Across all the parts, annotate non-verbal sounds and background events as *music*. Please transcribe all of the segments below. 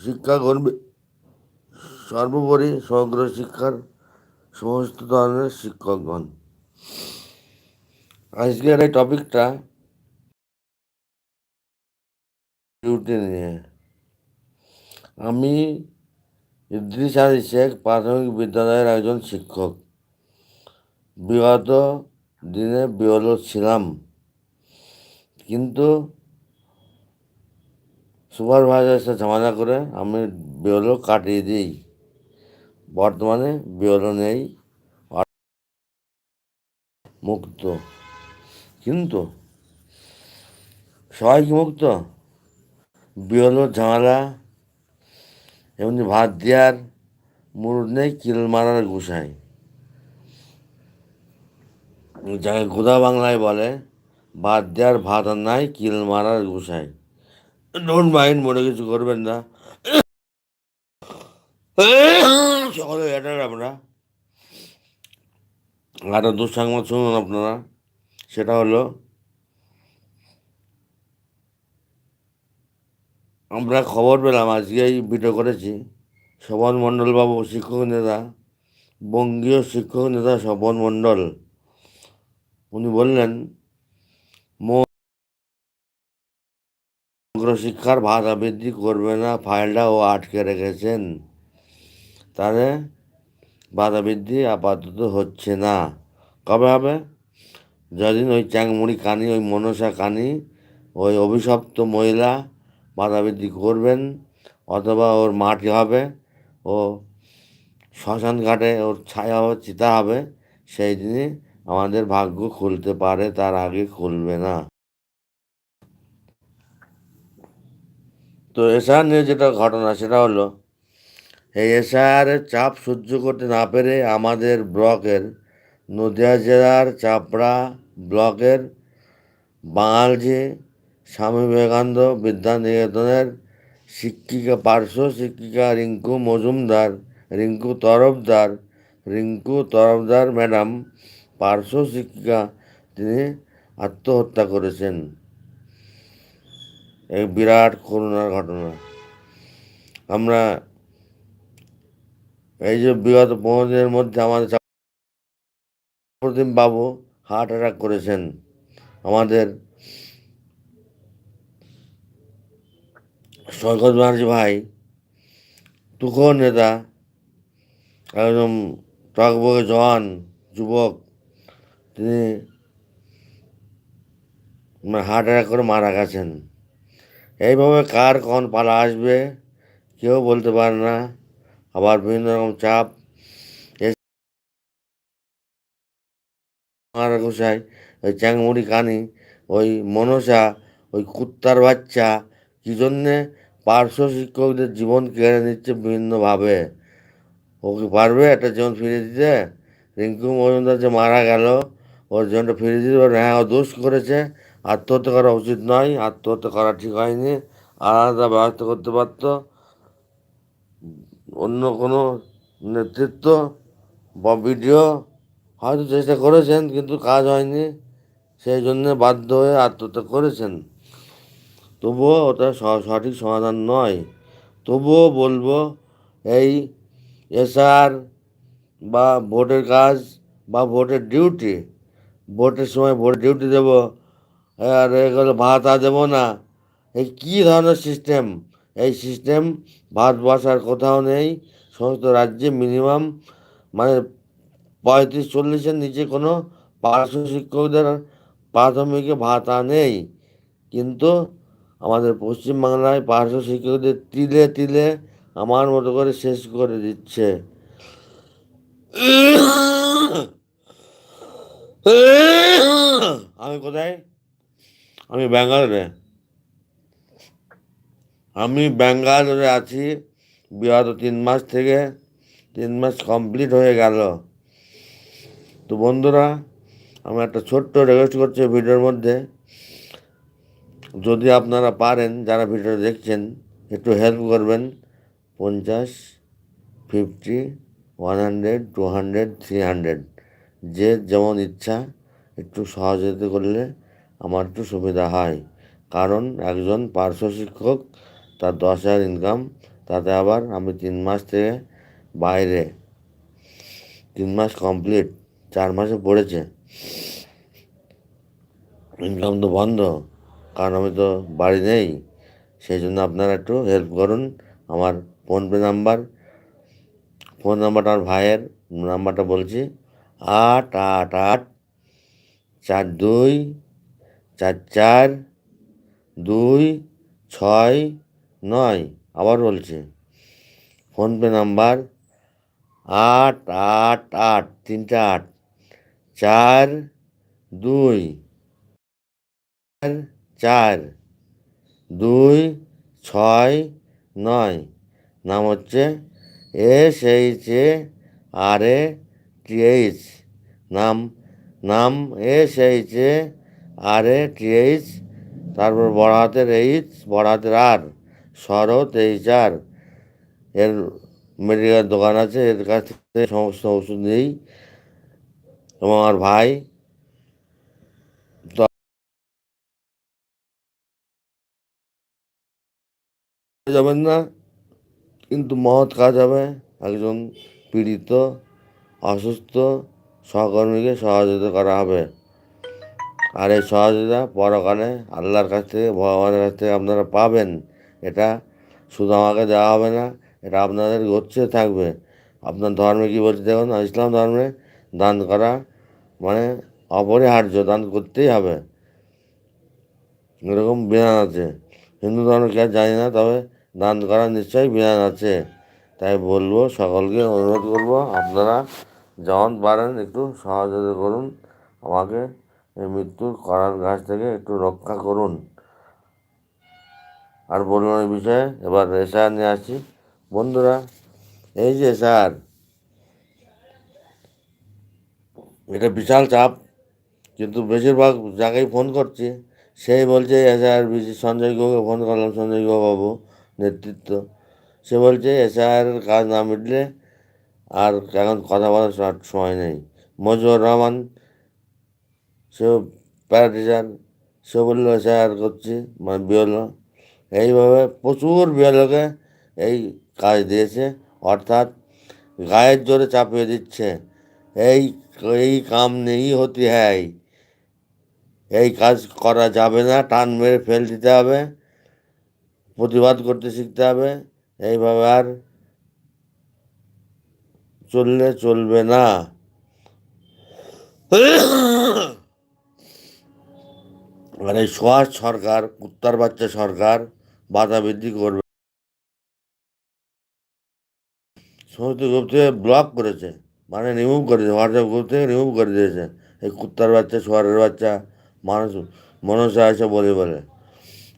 শিক্ষা করবে সর্বোপরি সমগ্র শিক্ষার সমস্ত ধরনের শিক্ষকগণ আজকের এই টপিকটা ডিউটি নিয়ে। আমি ইদ্রিস আলী শেখ প্রাথমিক বিদ্যালয়ের একজন শিক্ষক। বিগত দিনে বিহল ছিলাম। কিন্তু সুপারভাইজারের সাথে ঝামেলা করে আমি বিহল কাটিয়ে দিই। বর্তমানে বিহল নেই মুক্ত। কিন্তু সবাই কি মুক্ত? বিহল ঝামেলা, এমনি ভাত দেওয়ার মুরুদ নেই, কিল মারার গুসাই যাকে গোদা বাংলায় বলে, ভাত দেওয়ার ভাত আর নাই, কিল মারার গুসাই ডোন্ট মাইন্ড মনে কিছু করবেন না। সকলে এটা আমরা আরও দুঃসংবাদ শুনুন আপনারা। সেটা হলো, আমরা খবর পেলাম, আজকেই ভিডিও করেছি। শোভন মণ্ডল বাবু, শিক্ষক নেতা, বঙ্গীয় শিক্ষক নেতা শোভন মণ্ডল। উনি বললেন শিক্ষার ভাত আবৃত্তি করবে না, ফাইলটা ও আটকে রেখেছেন। তাহলে বাধা বৃদ্ধি আপাতত হচ্ছে না। কবে হবে? যেদিন ওই চ্যাংমুড়ি কানি, ওই মনসা কানি, ওই অভিশপ্ত মহিলা বাধা বৃদ্ধি করবেন, অথবা ওর মাটি হবে, ও শ্মশান ঘাটে ওর ছায়া হবে, চিতা হবে, সেই দিনই আমাদের ভাগ্য খুলতে পারে, তার আগে খুলবে না। তো এসআর নিয়ে যেটা ঘটনা, সেটা হলো, এই এসআরের চাপ সহ্য করতে না পেরে আমাদের ব্লকের নদিয়া জেলার চাপড়া ব্লকের বাঙালজি স্বামী বিবেকানন্দ বিদ্যানিকেতনের শিক্ষিকা পার্শ্ব শিক্ষিকা রিঙ্কু মজুমদার, রিঙ্কু তরফদার রিঙ্কু তরফদার ম্যাডাম, পার্শ্ব শিক্ষিকা, তিনি আত্মহত্যা করেছেন। এক বিরাট করুণার ঘটনা। আমরা এই যে বিগত পনেরো দিনের মধ্যে আমাদের প্রতিম বাবু হার্ট অ্যাটাক করেছেন। আমাদের সৈকত ব্যানার্জি ভাই তুখো নেতা একদম টকবকে জওয়ান যুবক, তিনি হার্ট অ্যাটাক করে মারা গেছেন। এইভাবে কার কখন পালা আসবে, কেউ বলতে পারে না। আবার বিভিন্ন রকম চাপ। গোসাই ওই চ্যাংমুড়ি কানি, ওই মনসা, ওই কুত্তার বাচ্চা, কী জন্যে পার্শ্ব শিক্ষকদের জীবন কেড়ে নিচ্ছে বিভিন্নভাবে। ও কি পারবে একটা জীবন ফিরে দিতে? রিঙ্কু মজুমদার যে মারা গেল, ওর জীবনটা ফিরে দিতে পারবে? হ্যাঁ ও দোষ করেছে। আত্মহত্যা করা উচিত নয়, আত্মহত্যা করা ঠিক হয়নি। আলাদা ব্যবস্থা করতে পারত। অন্য কোনো নেতৃত্ব বা ভিডিও হয়তো চেষ্টা করেছেন, কিন্তু কাজ হয়নি। সেই জন্যে বাধ্য হয়ে আত্মহত্যা করেছেন। তবুও ওটা সঠিক সমাধান নয়। তবুও বলব, এই এসআর বা ভোটের কাজ বা ভোটের ডিউটি, ভোটের সময় ভোট ডিউটি দেবো আর এগুলো ভাতা দেবো না। এই কী ধরনের সিস্টেম এই সিস্টেম ভারতবর্ষের কোথাও নেই। সমস্ত রাজ্যে মিনিমাম মানে পঁয়ত্রিশ চল্লিশের নিচে কোনো পার্শ্ব শিক্ষকদের প্রাথমিকে ভাতা নেই। কিন্তু আমাদের পশ্চিমবাংলায় পার্শ্ব শিক্ষকদের তিলে তিলে আমার মতো করে শেষ করে দিচ্ছে। আমি কোথায়? আমি ব্যাঙ্গালোরে। আমি ব্যাঙ্গালোরে আছি বিগত তিন মাস থেকে। তিন মাস কমপ্লিট হয়ে গেল। তো বন্ধুরা, আমি একটা ছোট্ট রিকোয়েস্ট করছি ভিডিওর মধ্যে। যদি আপনারা পারেন, যারা ভিডিও দেখছেন, একটু হেল্প করবেন। পঞ্চাশ fifty one hundred two hundred three hundred যে যেমন ইচ্ছা, একটু সহযোগিতা করলে আমার একটু সুবিধা হয়। কারণ একজন পার্শ্ব শিক্ষক, তার দশ হাজার ইনকাম তাতে আবার আমি তিন মাস থেকে বাইরে, তিন মাস কমপ্লিট চার মাসে পড়েছে। ইনকাম তো বন্ধ, কারণ আমি তো বাড়ি নেই। সেই জন্য আপনারা একটু হেল্প করুন। আমার ফোনপে নাম্বার ফোন নাম্বারটা আমার ভাইয়ের নাম্বারটা বলছি। আট আট আট, চার, দুই চার চার, দুই, ছয়, নয়, আবার বলছি। ফোনপে নাম্বার আট আট আট, তিনটা আট, চার, দুই, চার চার, দুই, ছয়, নয়, নাম হচ্ছে S H A R A T H, নাম নাম S H A R A T H? তারপর বড় হাতের এইচ বড় হাতের আর, শরৎ এইচ আর। এর মেডিকেল দোকান আছে, এর কাছ থেকে সমস্ত ওষুধ নেই। এবং আমার ভাই যাবেন না, কিন্তু মহৎ কাজ হবে। একজন পীড়িত, অসুস্থ, সহকর্মীকে সহযোগিতা করা হবে। আর এই সহযোগিতা পরকালে আল্লাহর কাছ থেকে, ভগবানের কাছ থেকে আপনারা পাবেন। এটা শুধু আমাকে দেওয়া হবে না, এটা আপনাদের গচ্ছে থাকবে। আপনার ধর্মে কী বলছে দেখুন ইসলাম ধর্মে দান করা মানে অপরিহার্য, দান করতেই হবে। এরকম বিধান আছে। হিন্দু ধর্ম কি জানি না, তবে দান করার নিশ্চয়ই বিধান আছে। তাই বলব, সকলকে অনুরোধ করব, আপনারা যখন পারেন একটু সহযোগিতা করুন আমাকে। এই মৃত্যুর করার গাছ থেকে একটু রক্ষা করুন। আর বলুন এই বিষয়ে, এবার এসআর নিয়ে আসছি। বন্ধুরা, এই যে স্যার, এটা বিশাল চাপ, কিন্তু বেশিরভাগ যাকেই ফোন করছি। সেই বলছে এসআর বিসি সঞ্জয় গুহকে ফোন করলাম সঞ্জয় গুহ বাবু নেতৃত্ব। সে বলছে এসআইয়ের কাজ না মিটলে আর এখন কথা বলার সময় নেই। মজুর রহমান সেও প্যারাটিচার সে বলল এসআইআর করছি মানে বিএলও এইভাবে প্রচুর বিএলওকে এই কাজ দিয়েছে, অর্থাৎ গায়ের জোরে চাপিয়ে দিচ্ছে। এই এই কাম নেই হতে হ্যায়। এই কাজ করা যাবে না, টান মেরে ফেল দিতে হবে, প্রতিবাদ করতে শিখতে হবে, এইভাবে আর চললে চলবে না। এই সোয়াস সরকার, কুত্তার বাচ্চা সরকার বাধা বৃদ্ধি করবে। সমস্ত গ্রুপ থেকে ব্লক করেছে মানে রিমুভ করেছে হোয়াটসঅ্যাপ গ্রুপ থেকে রিমুভ করে দিয়েছে। এই কুত্তার বাচ্চা সোয়ারের বাচ্চা, মানুষ, মনসা আছে বলে বলে।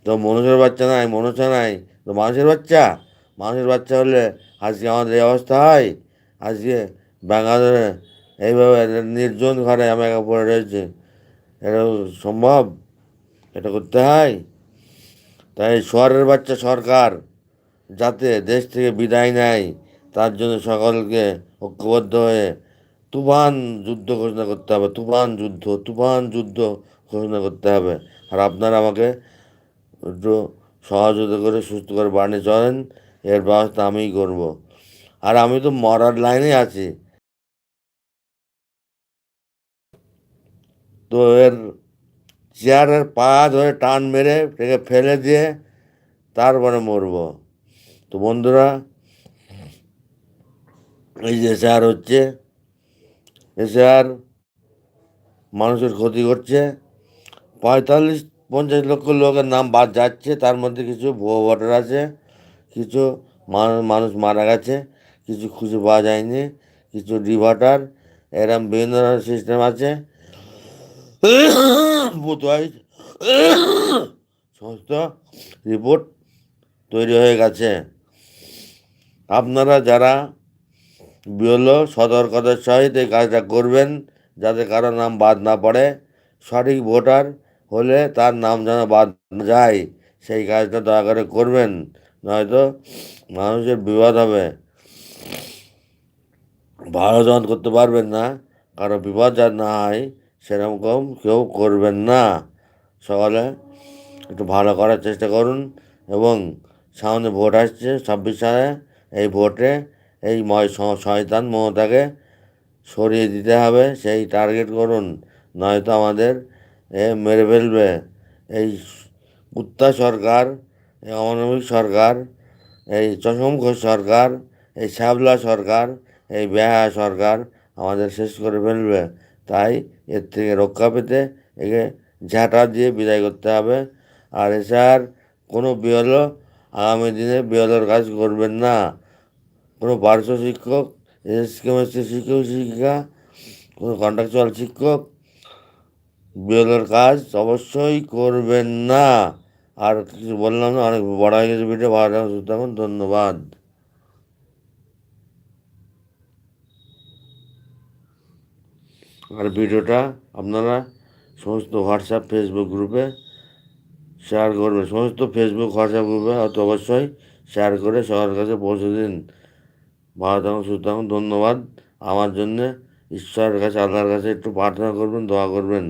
তো মনুষের বাচ্চা নাই মনুষ্য নাই, তো মানুষের বাচ্চা? মানুষের বাচ্চা হলে আজকে আমাদের এই অবস্থা হয়? আজকে ব্যাঙ্গালোরে এইভাবে নির্জন ঘরে আমি একা পড়ে রয়েছে, এটা সম্ভব? এটা করতে হয়? তাই শহরের বাচ্চা সরকার যাতে দেশ থেকে বিদায় নেয়, তার জন্য সকলকে ঐক্যবদ্ধ হয়ে তুফান যুদ্ধ ঘোষণা করতে হবে, তুফান যুদ্ধ তুফান যুদ্ধ ঘোষণা করতে হবে। আর আপনারা আমাকে একটু সহযোগিতা করে, সুস্থ করে বাড়ি চলেন, এর ব্যবস্থা আমিই করব। আর আমি তো মরার লাইনে আছি। তো এর চেয়ারের পা ধরে টান মেরে এটাকে ফেলে দিয়ে তারপরে মরব। তো বন্ধুরা, এই যে স্যার হচ্ছে স্যার মানুষের ক্ষতি করছে। পঁয়তাল্লিশ, পঞ্চাশ লক্ষ লোকের নাম বাদ যাচ্ছে, তার মধ্যে কিছু ভুয়ো ভোটার আছে, কিছু মানুষ মানুষ মারা গেছে, কিছু খুঁজে পাওয়া যায়নি, কিছু ডিভোটার, এরম বিভিন্ন ধরনের সিস্টেম আছে। *laughs* ওয়াইজ *laughs* সমস্ত রিপোর্ট তৈরি হয়ে গেছে। আপনারা যারা বিহলো সতর্কতার সহিত এই কাজটা করবেন, যাতে কারও নাম বাদ না পড়ে, সঠিক ভোটার হলে তার নাম যেন বাদ না যায়, সেই কাজটা দয়া করে করবেন, নয়তো মানুষের বিবাদ হবে। ভালো যখন করতে পারবেন না, কারও বিপদ যাতে না হয় সেরকম কেউ করবেন না। সকালে একটু ভালো করার চেষ্টা করুন এবং সামনে ভোট আসছে ছাব্বিশ সালে, এই ভোটে এই ময় শয়তান মমতাকে সরিয়ে দিতে হবে, সেই টার্গেট করুন। নয়তো আমাদের এ মেরে ফেলবে। এই কুত্তা সরকার এই অমানবিক সরকার, এই চশমখোর সরকার, এই শ্যাবলা সরকার, এই বেহা সরকার আমাদের শেষ করে ফেলবে। তাই এর থেকে রক্ষা পেতে একে ঝাঁটা দিয়ে বিদায় করতে হবে। আর এছাড়া কোনো বিয়লও আগামী দিনে বিয়লোর কাজ করবেন না। কোনো পার্শ্ব শিক্ষক এসএস কেমিস্ট্রি শিক্ষক, শিক্ষিকা, কোনো কন্ট্রাকচুয়াল শিক্ষক বিএলওর কাজ অবশ্যই করবেন না। আর কিছু বললাম না, অনেক বড় হয়ে গেছে ভিডিও ভালো থাকুন, ধন্যবাদ। আর ভিডিওটা আপনারা সমস্ত হোয়াটসঅ্যাপ ফেসবুক গ্রুপে শেয়ার করবেন। সমস্ত ফেসবুক হোয়াটসঅ্যাপ গ্রুপে অত অবশ্যই শেয়ার করে সবার কাছে পৌঁছে দিন। সুস্থ থাকুন, ধন্যবাদ। আমার জন্যে ঈশ্বরের কাছে, আল্লাহর কাছে একটু প্রার্থনা করবেন, দোয়া করবেন।